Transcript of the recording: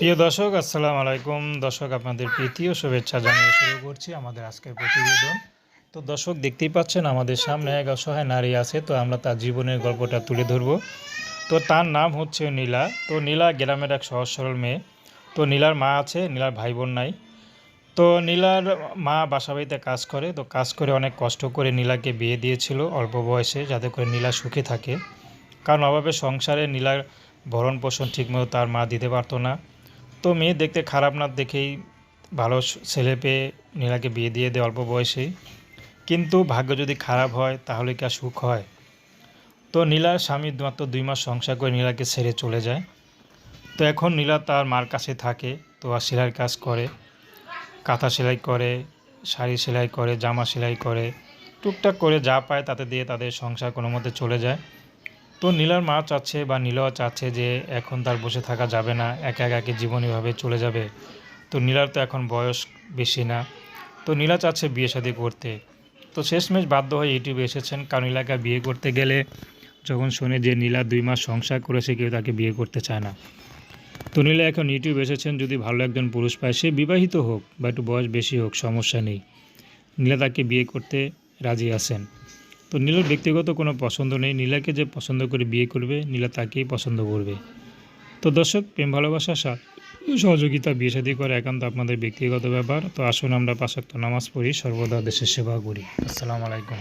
প্রিয় দর্শক, আসসালামু আলাইকুম। দর্শক, আপনাদের প্রীতি ও শুভেচ্ছা জানিয়ে শুরু করছি আমাদের আজকের প্রতিবেদন। তো দর্শক, দেখতেই পাচ্ছেন আমাদের সামনে এক অসহায় নারী আছে, তো আমরা তার জীবনের গল্পটা তুলে ধরবো। তো তার নাম হচ্ছে নীলা। তো নীলা গ্রামের এক সহজ সরল মেয়ে। তো নীলার মা আছে, নীলার ভাই বোন নাই। তো নীলার মা বাসাবাড়িতে কাজ করে, তো কাজ করে অনেক কষ্ট করে নীলাকে বিয়ে দিয়েছিল অল্প বয়সে, যাতে করে নীলা সুখে থাকে। কারণ অভাবে সংসারে নীলার ভরণ পোষণ ঠিকমতো তার মা দিতে পারতো না। তো মেয়ে দেখতে খারাপ না দেখেই ভালো ছেলে পেয়ে নীলাকে বিয়ে দিয়ে দেয় অল্প বয়সেই। কিন্তু ভাগ্য যদি খারাপ হয়, তাহলে কি আর সুখ হয়? তো নীলার স্বামী মাত্র দুই মাস সংসার করে নীলাকে ছেড়ে চলে যায়। তো এখন নীলা তার মার কাছে থাকে, তো আর সেলাইয়ের কাজ করে। কাঁথা সেলাই করে, শাড়ি সেলাই করে, জামা সেলাই করে, টুকটাক করে যা পায় তাতে দিয়ে তাদের সংসার কোনো মতে চলে যায়। তো নীলার মা চাচ্ছে বা নীলাও চাচ্ছে যে এখন তার বসে থাকা যাবে না, একা একাকে জীবন এভাবে চলে যাবে। তো নীলার তো এখন বয়স বেশি না। তো নীলা চাচ্ছে বিয়ে শাদী করতে। তো শেষমেশ বাধ্য হয়ে ইউটিউবে এসেছেন কারণ নীলাকে বিয়ে করতে গেলে যখন শোনে যে নীলা দুই মাস সংসার করেছে কেউ তাকে বিয়ে করতে চায় না। তো নীলা এখন ইউটিউব এসেছেন যদি ভালো একজন পুরুষ পায়, সে বিবাহিত হোক বা একটু বয়স বেশি হোক, সমস্যা নেই। নীলা তাকে বিয়ে করতে রাজি আছেন। তো নীলার ব্যক্তিগত কোনো পছন্দ নেই। নীলাকে যে পছন্দ করে বিয়ে করবে, নীলা তাকেই পছন্দ করবে। তো দর্শক, প্রেম, ভালোবাসা সহযোগিতা, বিয়ে সাদী করে একান্ত আপনাদের ব্যক্তিগত ব্যাপার। তো আসুন আমরা পাশাক্ত নামাজ পড়ি, সর্বদা দেশের সেবা করি। আসসালামু আলাইকুম।